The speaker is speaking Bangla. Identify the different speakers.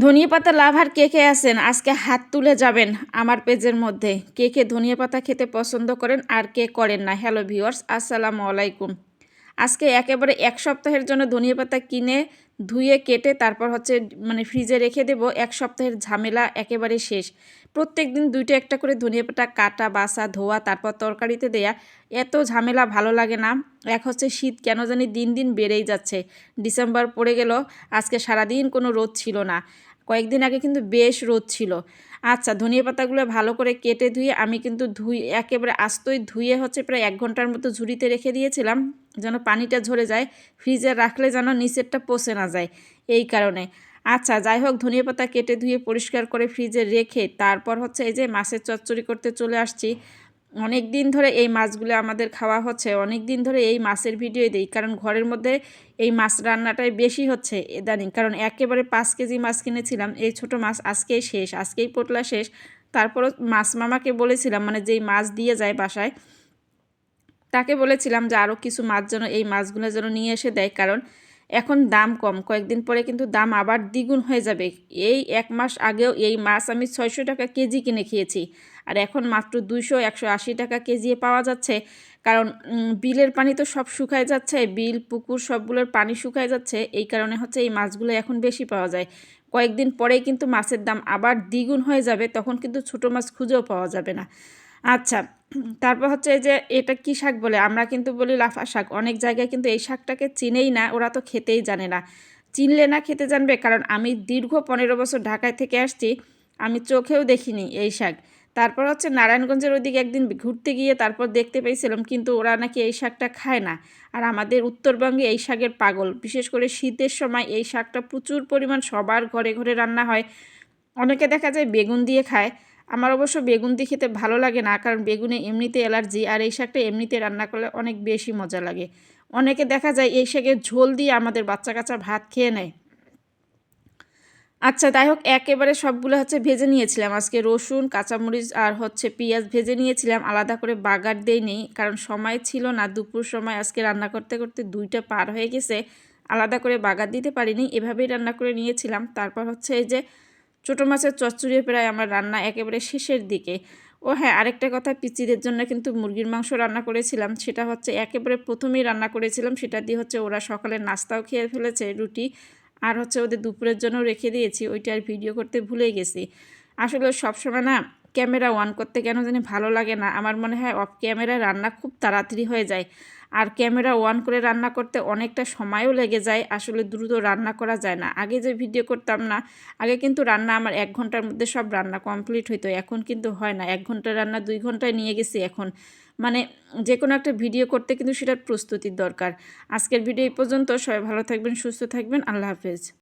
Speaker 1: ধনিয়া পাতা লাভার কে কে আছেন? আজকে হাত তুলে যাবেন আমার পেজের মধ্যে। কে কে ধনিয়া পাতা খেতে পছন্দ করেন আর কে করেন না? হ্যালো ভিওর্স আসসালামু আলাইকুম। আজকে একেবারে এক সপ্তাহের জন্য ধনিয়া পাতা কিনে ধুয়ে কেটে তারপর হচ্ছে মানে ফ্রিজে রেখে দেব। এক সপ্তাহের ঝামেলা একেবারে শেষ। প্রত্যেক দিন দুইটা একটা করে ধনিয়া পাতা কাটা বাসা ধোয়া, তারপর তরকারিতে দেয়া। এত ঝামেলা ভালো লাগে না। এক হচ্ছে শীত কেন জানি দিন দিন বেড়েই যাচ্ছে। ডিসেম্বর পড়ে গেল, আজকে সারাদিন কোনো রোদ ছিল না। কয়েকদিন আগে কিন্তু বেশ রোদ ছিল। আচ্ছা ধনিয়া পাতাগুলো ভালো করে কেটে ধুয়ে আমি কিন্তু ধুই, একেবারে আস্তই ধুয়ে হচ্ছে প্রায় এক ঘণ্টার মতো ঝুড়িতে রেখে দিয়েছিলাম। যেন পানিটা ঝরে যায়, ফ্রিজে রাখলে যেন নিচেরটা পচে না যায়, এই কারণে। আচ্ছা যাই হোক, ধনিয়া পাতা কেটে ধুয়ে পরিষ্কার করে ফ্রিজে রেখে তারপর হচ্ছে এই যে মাছের চচ্চড়ি করতে চলে আসছি। অনেক দিন ধরে এই মাছগুলো আমাদের খাওয়া হচ্ছে, অনেক দিন ধরে এই মাছের ভিডিও দিই, কারণ ঘরের মধ্যে এই মাছ রান্নাটাই বেশি হচ্ছে ইদানিং, কারণ একেবারে পাঁচ কেজি মাছ কিনেছিলাম, এই ছোট মাছ আজকেই শেষ, আজকেই পোটলা শেষ, তারপরও মাছ মামাকে বলেছিলাম মানে যেই মাছ দিয়ে যায় বাসায় তাকে বলেছিলাম যে আরও কিছু মাছ যেন এই মাছগুলো যেন নিয়ে এসে দেয়, কারণ এখন দাম কম। কয়েকদিন পরে কিন্তু দাম আবার দ্বিগুণ হয়ে যাবে। এই এক মাস আগেও এই মাছ আমি ছয়শো টাকা কেজি কিনে খেয়েছি, আর এখন মাত্র দুইশো একশো আশি টাকা কেজি পাওয়া যাচ্ছে। কারণ বিলের পানি তো সব শুকায় যাচ্ছে, বিল, পুকুর সবগুলোর পানি শুকায় যাচ্ছে, এই কারণে হচ্ছে এই মাছগুলো এখন বেশি পাওয়া যায়। কয়েকদিন পরেই কিন্তু মাছের দাম আবার দ্বিগুণ হয়ে যাবে, তখন কিন্তু ছোটো মাছ খুঁজেও পাওয়া যাবে না। আচ্ছা তারপর হচ্ছে যে এটা কি শাক বলে? আমরা কিন্তু বলি লাফা শাক। অনেক জায়গায় কিন্তু এই শাকটাকে চিনেই না, ওরা তো খেতেই জানে না। চিনলে না খেতে জানবে, কারণ আমি দীর্ঘ পনেরো বছর ঢাকায় থেকে আসছি, আমি চোখেও দেখিনি এই শাক। তারপর হচ্ছে নারায়ণগঞ্জের ওইদিকে একদিন ঘুরতে গিয়ে তারপর দেখতে পেয়েছিলাম, কিন্তু ওরা নাকি এই শাকটা খায় না। আর আমাদের উত্তরবঙ্গে এই শাকের পাগল। বিশেষ করে শীতের সময় এই শাকটা প্রচুর পরিমাণ সবার ঘরে ঘরে রান্না হয়। অনেকে দেখা যায় বেগুন দিয়ে খায় আমার অবশ্য বেগুন দিয়ে খেতে ভালো লাগে না, কারণ বেগুনে এমনিতে অ্যালার্জি আর এই শাকটা এমনিতে রান্না করলে অনেক বেশি মজা লাগে। অনেকে দেখা যায় এই শাকের ঝোল দিয়ে আমাদের বাচ্চা কাচ্চা ভাত খেয়ে নেয়। আচ্ছা যাই হোক, একেবারে সবগুলো হচ্ছে ভেজে নিয়েছিলাম। আজকে রসুন, কাঁচামরিচ আর হচ্ছে পেঁয়াজ ভেজে নিয়েছিলাম। আলাদা করে বাগার দেই নেই, কারণ সময় ছিল না। দুপুর সময় আজকে রান্না করতে করতে দুইটা পার হয়ে গেছে। আলাদা করে বাগার দিতে পারিনি, এভাবেই রান্না করে নিয়েছিলাম। তারপর হচ্ছে এই যে ছোটো মাছের চচ্চড়িয়ে প্রায় আমার রান্না একেবারে শেষের দিকে। ও হ্যাঁ আরেকটা কথা পিচিদের জন্য কিন্তু মুরগির মাংস রান্না করেছিলাম। সেটা হচ্ছে একেবারে প্রথমেই রান্না করেছিলাম। সেটা দিয়ে হচ্ছে ওরা সকালে নাস্তাও খেয়ে ফেলেছে, রুটি। আর হচ্ছে ওদের দুপুরের জন্য রেখে দিয়েছি। ওইটা আর ভিডিও করতে ভুলে গেছি। আসলে সবসময় না ক্যামেরা অন করতে কেন জানি ভালো লাগে না। আমার মনে হয় অফ ক্যামেরায় রান্না খুব তাড়াতাড়ি হয়ে যায়। আর ক্যামেরা অন করে রান্না করতে অনেকটা সময়ও লেগে যায়, আসলে দ্রুত রান্না করা যায় না। আগে যে ভিডিও করতাম না, আগে কিন্তু রান্না আমার এক ঘণ্টার মধ্যে সব রান্না কমপ্লিট হইতো। এখন কিন্তু হয় না। এক ঘণ্টা রান্না দুই ঘন্টায় নিয়ে গেছি এখন। মানে যে কোনো একটা ভিডিও করতে কিন্তু সেটার প্রস্তুতির দরকার। আজকের ভিডিও এই পর্যন্ত। সবাই ভালো থাকবেন, সুস্থ থাকবেন। আল্লাহ হাফেজ।